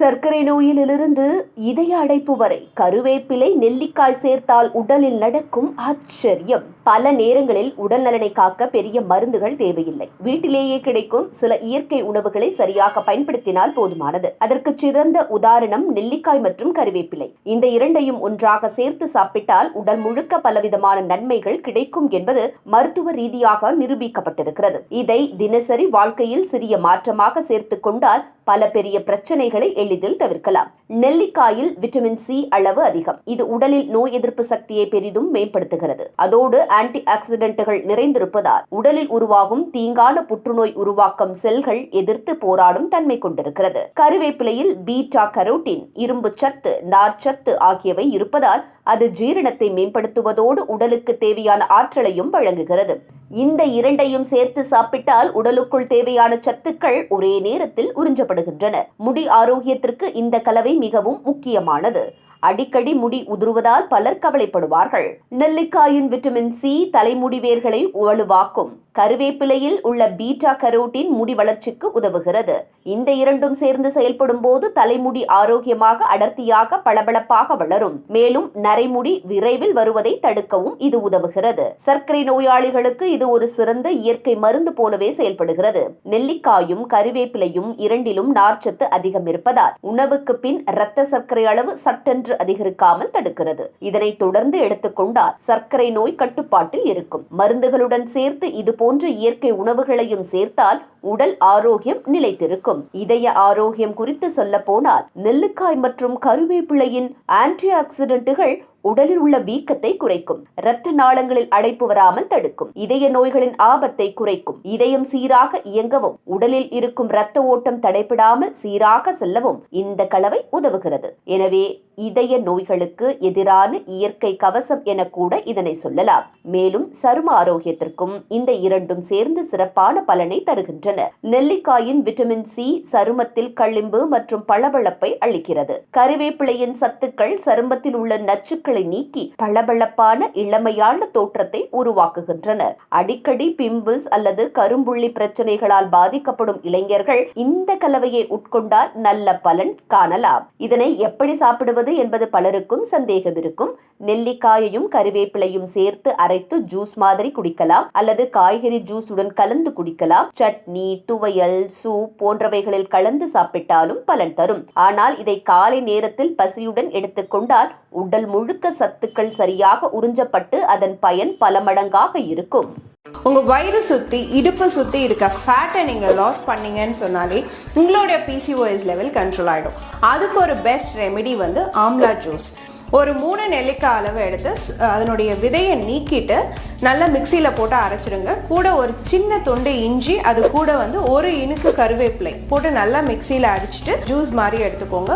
சர்க்கரை நோயிலிருந்து இதய அடைப்பு வரை கருவேப்பிலை நெல்லிக்காய் சேர்த்தால் உடலில் நடக்கும் ஆச்சரியம். பல நேரங்களில் உடல் நலனை காக்க பெரிய மருந்துகள் தேவையில்லை. வீட்டிலேயே கிடைக்கும் சில இயற்கை உணவுகளை சரியாக பயன்படுத்தினால் போதுமானது. அதற்கு சிறந்த உதாரணம் நெல்லிக்காய் மற்றும் கருவேப்பிலை. இந்த இரண்டையும் ஒன்றாக சேர்த்து சாப்பிட்டால் உடல் முழுக்க பலவிதமான நன்மைகள் கிடைக்கும் என்பது மருத்துவ ரீதியாக நிரூபிக்கப்பட்டிருக்கிறது. இதை தினசரி வாழ்க்கையில் சிறிய மாற்றமாக சேர்த்துக் கொண்டால் பல பெரிய பிரச்சனைகளை எளிதில் தவிர்க்கலாம். நெல்லிக்காயில் விட்டமின் சி அளவு அதிகம். இது உடலில் நோய் எதிர்ப்பு சக்தியை பெரிதும் மேம்படுத்துகிறது. அதோடு ஆன்டி ஆக்சிடென்ட்டுகள் நிறைந்திருப்பதால் உடலில் உருவாகும் தீங்கான புற்றுநோய் உருவாக்கம் செல்கள் எதிர்த்து போராடும் தன்மை கொண்டிருக்கிறது. கருவேப்பிலையில் பீட்டா கரோட்டின் இரும்பு சத்து நார்ச்சத்து ஆகியவை இருப்பதால் அது ஜீரணத்தை மேம்படுத்துவதோடு உடலுக்கு தேவையான ஆற்றலையும் வழங்குகிறது. இந்த இரண்டையும் சேர்த்து சாப்பிட்டால் உடலுக்குள் தேவையான சத்துக்கள் ஒரே நேரத்தில் உறிஞ்சப்படுகின்றன. முடி ஆரோக்கியத்திற்கு இந்த கலவை மிகவும் முக்கியமானது. அடிக்கடி முடி உதிர்வதால் பலர் கவலைப்படுவார்கள். நெல்லிக்காயின் விட்டமின் சி தலைமுடி வேர்களை வலுவாக்கும். கருவேப்பிலையில் உள்ள பீட்டா கரோட்டின் முடி வளர்ச்சிக்கு உதவுகிறது. இந்த இரண்டும் சேர்ந்து செயல்படும் போது தலைமுடி ஆரோக்கியமாக அடர்த்தியாக பளபளப்பாக வளரும். மேலும் நரைமுடி விரைவில் வருவதை தடுக்கவும் இது உதவுகிறது. சர்க்கரை நோயாளிகளுக்கு இது ஒரு சிறந்த இயற்கை மருந்து போலவே செயல்படுகிறது. நெல்லிக்காயும் கருவேப்பிலையும் இரண்டிலும் நார்ச்சத்து அதிகம் இருப்பதால் உணவுக்கு பின் இரத்த சர்க்கரை அளவு சட்டென்று அதிகரிக்காமல் தடுக்கிறது. இதனை தொடர்ந்து எடுத்துக்கொண்டால் சர்க்கரை நோய் கட்டுப்பாட்டில் இருக்கும். மருந்துகளுடன் சேர்த்து இது போன்ற இயற்கை உணவுகளையும் சேர்த்தால் உடல் ஆரோக்கியம் நிலைத்திருக்கும். இதய ஆரோக்கியம் குறித்து சொல்ல போனால் நெல்லுக்காய் மற்றும் கருவேப்பிலையின் ஆன்டி ஆக்சிடென்ட்டுகள் உடலில் உள்ள வீக்கத்தை குறைக்கும். இரத்த நாளங்களில் அடைப்பு வராமல் தடுக்கும். இதய நோய்களின் ஆபத்தை குறைக்கும். இதயம் சீராக இயங்கவும். உடலில் இருக்கும் இரத்த ஓட்டம் தடைபடாமல் சீராக செல்லவும் இந்த கலவை உதவுகிறது. எனவே இதய நோய்களுக்கு எதிரான இயற்கை கவசம் என கூட இதனை சொல்லலாம். மேலும் சரும ஆரோக்கியத்திற்கும் இந்த இரண்டும் சேர்ந்து சிறப்பான பலனை தருகின்றன. நெல்லிக்காயின் விட்டமின் சி சருமத்தில் களிம்பு மற்றும் பளபளப்பை அளிக்கிறது. கருவேப்பிலையின் சத்துக்கள் சருமத்தில் உள்ள நச்சுக்கள் நீக்கி பளபளப்பான இளமையான தோற்றத்தை உருவாக்குகின்றனர். அடிக்கடி பிம்பிள்ஸ் அல்லது கரும்புள்ளி பிரச்சனைகளால் பாதிக்கப்படும் இளைஞர்கள் இந்த கலவையை உட்கொண்டால் நல்ல பலன் காணலாம். இதனை எப்படி சாப்பிடுவது என்பது பலருக்கும் சந்தேகம் இருக்கும் நெல்லிக்காயையும் கருவேப்பிலையும் சேர்த்து அரைத்து ஜூஸ் மாதிரி குடிக்கலாம் அல்லது காய்கறி ஜூஸ் உடன் கலந்து குடிக்கலாம். சட்னி துவையல் சூப் போன்றவைகளில் கலந்து சாப்பிட்டாலும் பலன் தரும். ஆனால் இதை காலை நேரத்தில் பசியுடன் எடுத்துக்கொண்டால் உடல் முழுக்க சத்துக்கள் சரியாக உறிஞ்சப்பட்டு அதன் பயன் பல மடங்காக இருக்கும். உங்க வயிறு சுத்தி இடுப்பு சுத்தி இருக்க ஃபேட்டை நீங்க லாஸ் பண்ணீங்கன்னு சொன்னாலே உங்களுடைய பிசிஓஎஸ் லெவல் கண்ட்ரோல் ஆயிடும். அதுக்கு ஒரு பெஸ்ட் ரெமெடி வந்து ஆம்லா ஜூஸ் ஒரு மூணு நெல்லிக்காய் அளவு எடுத்து அதனுடைய விதையை நீக்கிட்டு நல்லா மிக்சியில் போட்டு அரைச்சிடுங்க. கூட ஒரு சின்ன துண்டு இஞ்சி அது கூட வந்து ஒரு இனுக்கு கருவேப்பிலை போட்டு நல்லா மிக்சியில் அடிச்சுட்டு ஜூஸ் மாதிரி எடுத்துக்கோங்க.